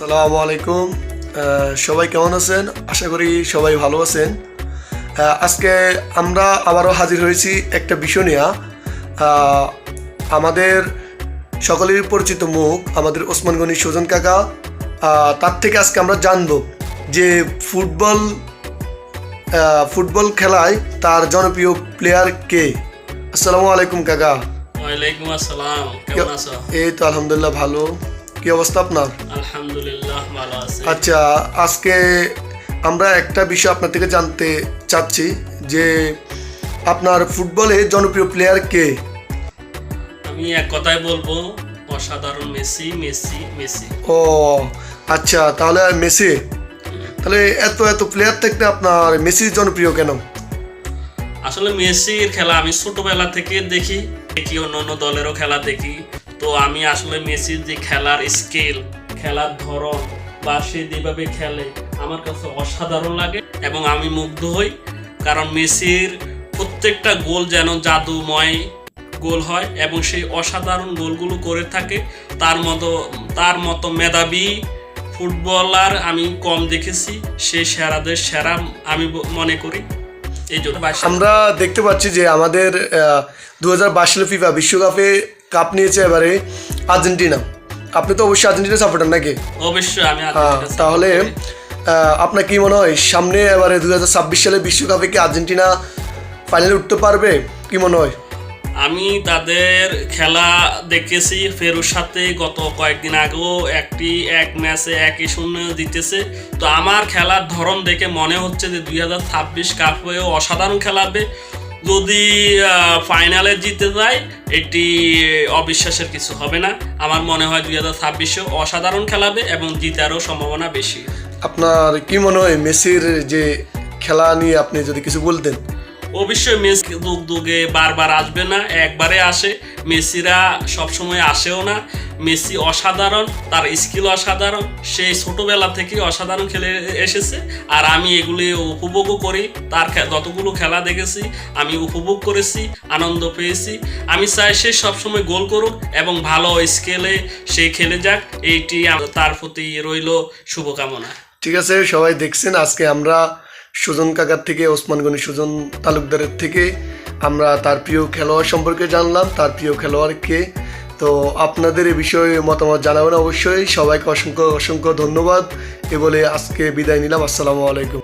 সালামু আলাইকুম। সবাই কেমন আছেন? আশা করি সবাই ভালো আছেন। আজকে আমরা আবারও হাজির হয়েছি একটা বিষয় নিয়ে। আমাদের সকলেরই পরিচিত মুখ আমাদের ওসমান গনি সুজন কাকা। তার থেকে আজকে আমরা জানব যে ফুটবল ফুটবল খেলায় তার জনপ্রিয় প্লেয়ার কে? আসসালামু আলাইকুম কাকা। ওয়ালাইকুম আসসালাম। কেমন আছো? এই তো আলহামদুলিল্লাহ ভালো। কি অবস্থা আপনার? আলহামদুলিল্লাহ ভালো আছে। আচ্ছা আজকে আমরা একটা বিষয় আপনার থেকে জানতে চাচ্ছি যে আপনার ফুটবলে জনপ্রিয় প্লেয়ার কে? আমি এক কথায় বলব অসাধারণ মেসি মেসি মেসি। ও আচ্ছা তাহলে মেসি? তাহলে এত এত প্লেয়ার থাকতে আপনার মেসি জনপ্রিয় কেন? আসলে মেসির খেলা আমি ছোটবেলা থেকে দেখি দেখি অন্য অন্য দলেরও খেলা দেখি। তো আমি আসলে মেসির যে খেলার স্কিল খেলার ধরন বা সে যেভাবে খেলে, আমার কাছে অসাধারণ লাগে এবং আমি মুগ্ধ হই। কারণ মেসির প্রত্যেকটা গোল যেন জাদুময় গোল হয় এবং সেই অসাধারণ গোলগুলো করে থাকে। তার মতো তার মতো মেধাবী ফুটবলার আমি কম দেখেছি। সে সেরাদের সেরা আমি মনে করি। এই জন্য আমরা দেখতে পাচ্ছি যে আমাদের দু হাজার বাইশ সালে ফিফা বিশ্বকাপে কাপ নিয়েছে এবারে আর্জেন্টিনা। আপনি তো অবশ্যই আর্জেন্টিনা সাপোর্টার নাকি? অবশ্যই আমি হ্যাঁ, তাহলে আপনার কি মনে হয় সামনে এবারে দু হাজার ছাব্বিশ সালে বিশ্বকাপে কি আর্জেন্টিনা ফাইনালে উঠতে পারবে? কি মনে হয়? আমি তাদের খেলা দেখেছি ফেরুর সাথে গত কয়েকদিন আগেও একটি এক ম্যাচে একই শূন্য জিতেছে। তো আমার খেলার ধরন দেখে মনে হচ্ছে যে দুই হাজার ছাব্বিশ কাপ হয়েও অসাধারণ খেলাবে যদি ফাইনালে জিতে যায়, এটি অবিশ্বাসের কিছু হবে না। আমার মনে হয় দুই হাজার ছাব্বিশে অসাধারণ খেলাবে এবং জিতারও সম্ভাবনা বেশি। আপনার কি মনে হয়, মেসির যে খেলা নিয়ে আপনি যদি কিছু বলতেন? অবশ্যই মেসি যুগ যুগে বারবার আসবে না, একবারে আসে। মেসিরা সবসময় আসেও না। মেসি অসাধারণ, তার স্কিল অসাধারণ সেই ছোটবেলা থেকেই অসাধারণ খেলে এসেছে। আর আমি এগুলি উপভোগও করি, তার যতগুলো খেলা দেখেছি, আমি উপভোগ করেছি, আনন্দ পেয়েছি। আমি চাই সে সবসময় গোল করুক এবং ভালো স্কেলে সে খেলে যাক, এইটি তার প্রতি রইল শুভকামনা। ঠিক আছে, সবাই দেখছেন, আজকে আমরা সুজন কাকার থেকে, ওসমান গনি সুজন তালুকদারের থেকে আমরা তার প্রিয় খেলোয়াড় সম্পর্কে জানলাম, তার প্রিয় খেলোয়াড়কে। তো আপনাদের এ বিষয়ে মতামত জানাবেন অবশ্যই। সবাইকে অসংখ্য অসংখ্য ধন্যবাদ। এ বলে আজকে বিদায় নিলাম। আসসালামু আলাইকুম।